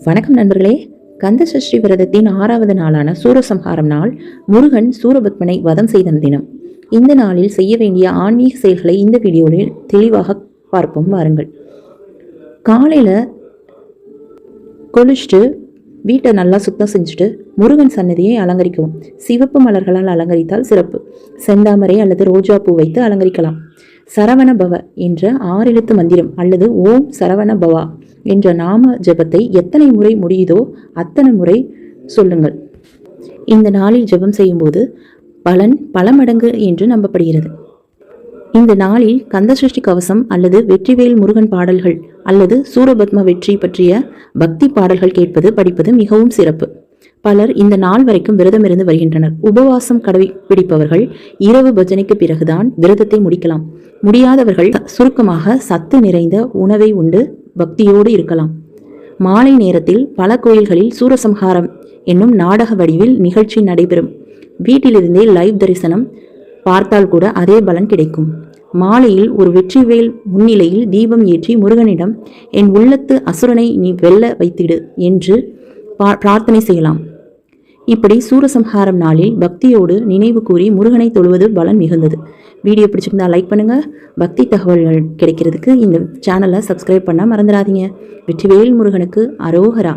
வணக்கம் நண்பர்களே. கந்த சஷ்டி விரதத்தின் ஆறாவது நாளான சூரசம்ஹாரம் நாள் முருகன் சூரபத்மனை வதம் செய்த தினம். இந்த நாளில் செய்ய வேண்டிய ஆன்மீக செயல்களை இந்த வீடியோவில் தெளிவாக பார்ப்போம். வாருங்கள். காலையில் குளிச்சுட்டு வீட்டை நல்லா சுத்தம் செஞ்சுட்டு முருகன் சன்னதியை அலங்கரிக்கவும். சிவப்பு மலர்களால் அலங்கரித்தால் சிறப்பு. செந்தாமரை அல்லது ரோஜா பூ வைத்து அலங்கரிக்கலாம். சரவண பவ என்ற ஆறெழுத்து மந்திரம் அல்லது ஓம் சரவண பவா. என்ற நாம ஜெபத்தை எத்தனை முறை முடியுதோ அத்தனை முறை சொல்லுங்கள். இந்த நாளில் ஜெபம் செய்யும்போது பலன் பல மடங்கு என்று நம்பப்படுகிறது. இந்த நாளில் கந்த சஷ்டி கவசம் அல்லது வெற்றிவேல் முருகன் பாடல்கள் அல்லது சூரபத்ம வெற்றி பற்றிய பக்தி பாடல்கள் கேட்பது படிப்பது மிகவும் சிறப்பு. பலர் இந்த நாள் வரைக்கும் விரதம் இருந்து வருகின்றனர். உபவாசம் கடைபிடிப்பவர்கள் இரவு பஜனைக்கு பிறகுதான் விரதத்தை முடிக்கலாம். முடியாதவர்கள் சுருக்கமாக சத்து நிறைந்த உணவை உண்டு பக்தியோடு இருக்கலாம். மாலை நேரத்தில் பல கோயில்களில் சூரசம்ஹாரம் என்னும் நாடக வடிவில் நிகழ்ச்சி நடைபெறும். வீட்டிலிருந்தே லைவ் தரிசனம் பார்த்தால் கூட அதே பலன் கிடைக்கும். மாலையில் ஒரு வெற்றிவேல் முன்னிலையில் தீபம் ஏற்றி முருகனிடம் என் உள்ளத்து அசுரனை நீ வெல்ல வைத்திடு என்று பா- பிரார்த்தனை செய்யலாம். இப்படி சூரசம்ஹாரம் நாளில் பக்தியோடு நினைவு கூறி முருகனை தொழுவது பலன் மிகுந்தது. வீடியோ பிடிச்சிருந்தா லைக் பண்ணுங்கள் பக்தி தகவல்கள் கிடைக்கிறதுக்கு இந்த சேனலை சப்ஸ்கிரைப் பண்ண மறந்துடாதீங்க. வெற்றிவேல் முருகனுக்கு அரோகரா.